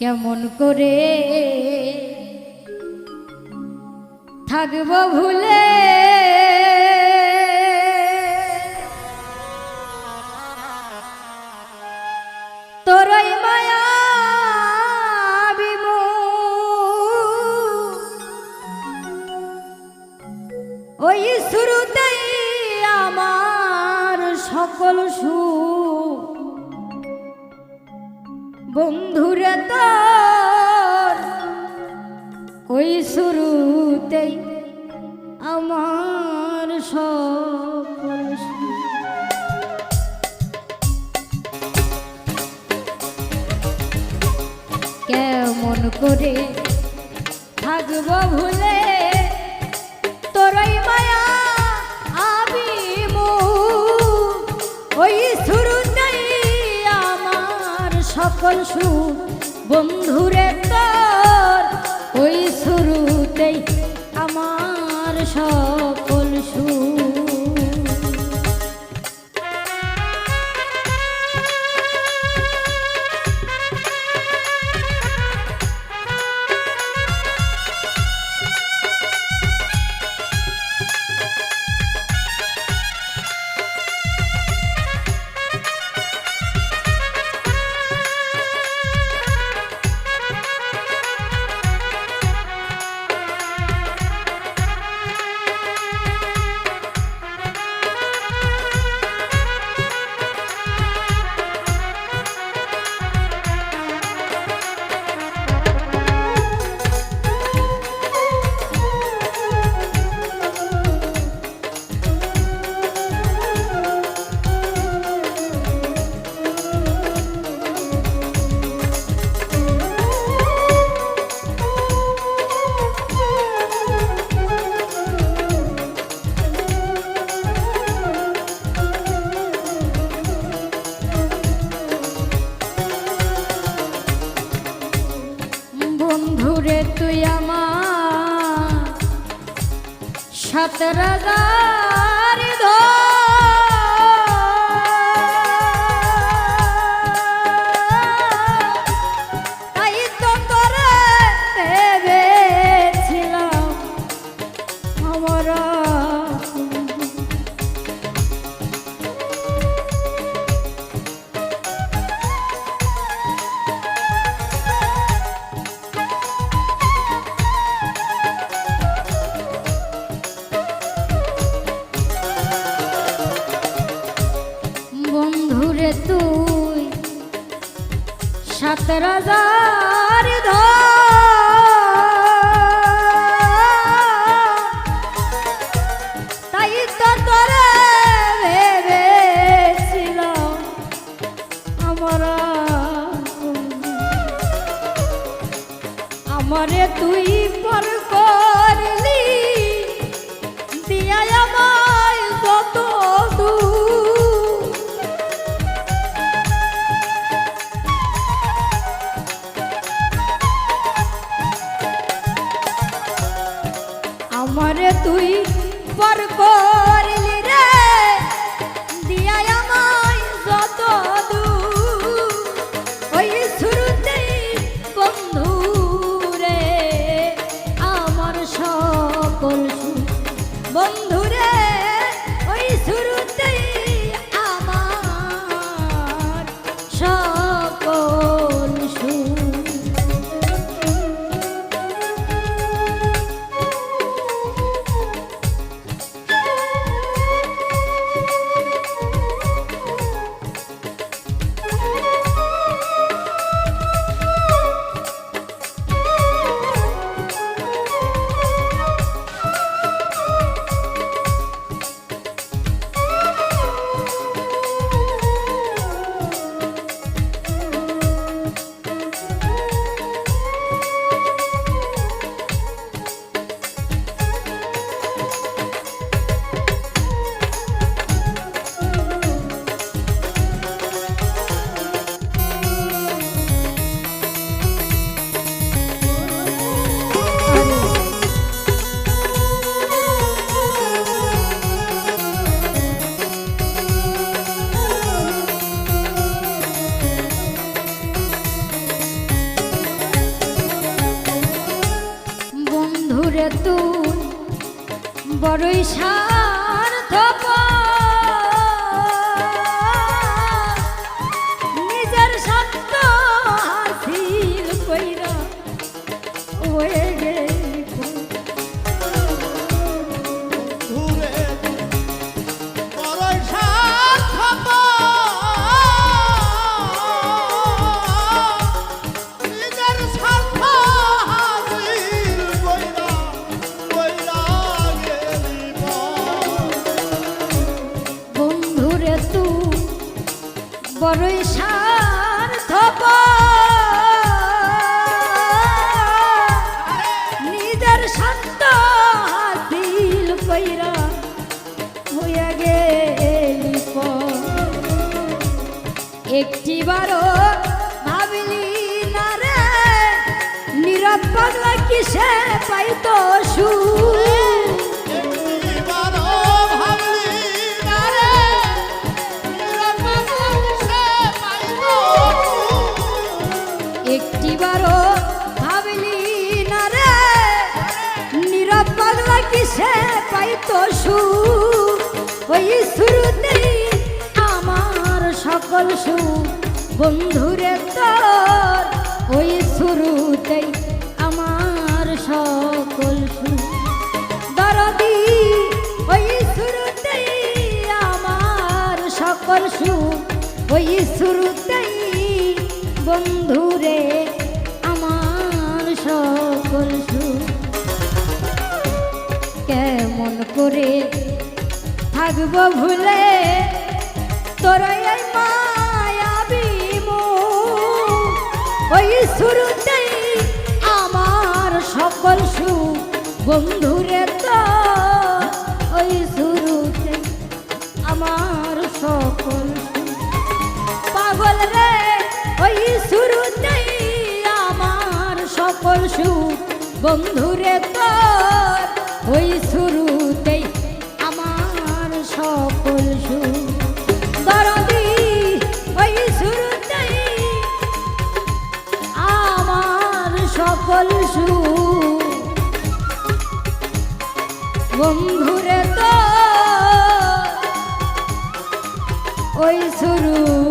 কেমন করে থাকব ভুলে? তোরই মায়া ওই শুরুতেই আমার সকল সুখ বন্ধুরে তোর ওই শুরুতেই আমার সকল কেমন করে থাকব ভুলে সকল বন্ধুরে তোর ওই শুরুতেই আমার সকল সুখ বন্ধুরে তুই আমার সাত রাজার তাই সাত রাজার তাই তো তোরে ভেবেছিলাম আমরা আমারে তুই পর করলি তুই পর করলি বন্ধুরে তুই বড়ই সার্থক। কিসে পাইতো সুর? ওই শুরুতেই আমার সকল সুর। বন্ধুরে তোর ওই শুরুতেই ওই শুরুতেই আমার সকল সুর ওই শুরুতেই বন্ধুরে আমার সকল সুর কেমন করে থাকব ভুলে তোর এই ওই শুরুতেই আমার সকল সুখ। বন্ধুরে তো বন্ধুরে তোর ওই শুরুতেই আমার সকল সুর ওই আমার বন্ধুরে তোর ওই শুরু